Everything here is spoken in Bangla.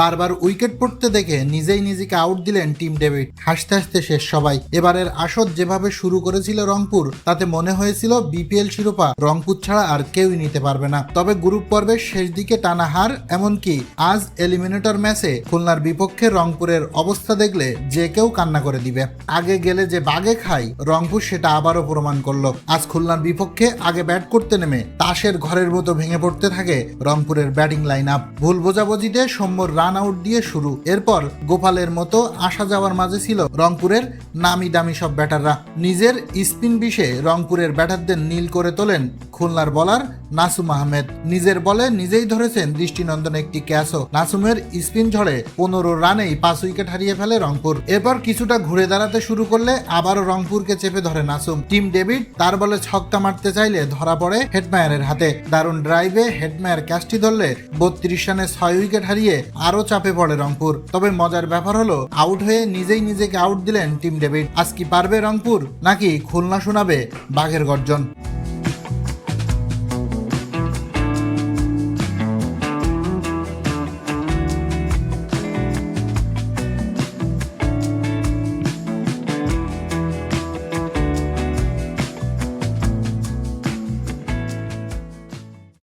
বারবার উইকেট পড়তে দেখে নিজেই নিজেকে আউট দিলেন টিম ডেভিড। হাসতে হাসতে শেষ সবাই। এবারের আসর যেভাবে শুরু করেছিল রংপুর, তাতে মনে হয়েছিল বিপিএল শিরোপা রংপুর ছাড়া আর কেউই নিতে পারবে না। তবে গ্রুপ পর্বের শেষ দিকে টানা হার, এমনকি আজ এলিমিনেটর ম্যাচে খুলনার বিপক্ষে রংপুরের অবস্থা দেখলে যে কেউ কান্না করে দিবে। আগে গেলে যে বাগে খায়, রংপুর সেটা আবারও প্রমাণ করল। আজ খুলনার বিপক্ষে আগে ব্যাট করতে নেমে তাসের ঘরের মতো ভেঙে পড়তে থাকে রংপুরের ব্যাটিং লাইন আপ ভুল বোঝাবুঝিতে সৌম্যর রান আউট দিয়ে শুরু। এরপর গোপালের মতো আসা যাওয়ার মাঝে ছিল রংপুরের নামি দামি সব ব্যাটাররা। নিজের স্পিন বিষে রংপুরের ব্যাটারদের নীল করে তোলেন খুলনার বলার নাসুম আহমেদ। নিজের বলে নিজেই ধরেছেন দৃষ্টিনন্দন একটি ক্যাচও। নাসুমের স্পিন ঝড়ে পনেরো রানেই পাঁচ উইকেট হারিয়ে ফেলে রংপুর। এরপর কিছুটা ঘুরে দাঁড়াতে শুরু করলে আবারও রংপুরকে চেপে ধরে নাসুম। টিম ডেভিড তার বলে ছক্কা মারতে চাইলে ধরা পড়ে হেডমায়ারের হাতে। দারুণ ড্রাইভে হেডমায়ার ক্যাচটি ধরলে বত্রিশ রানে ছয় উইকেট হারিয়ে আরও চাপে পড়ে রংপুর। তবে মজার ব্যাপার হলো, আউট হয়ে নিজেই নিজেকে আউট দিলেন টিম ডেভিড। আজ কি পারবে রংপুর, নাকি খুলনা শোনাবে বাঘের গর্জন?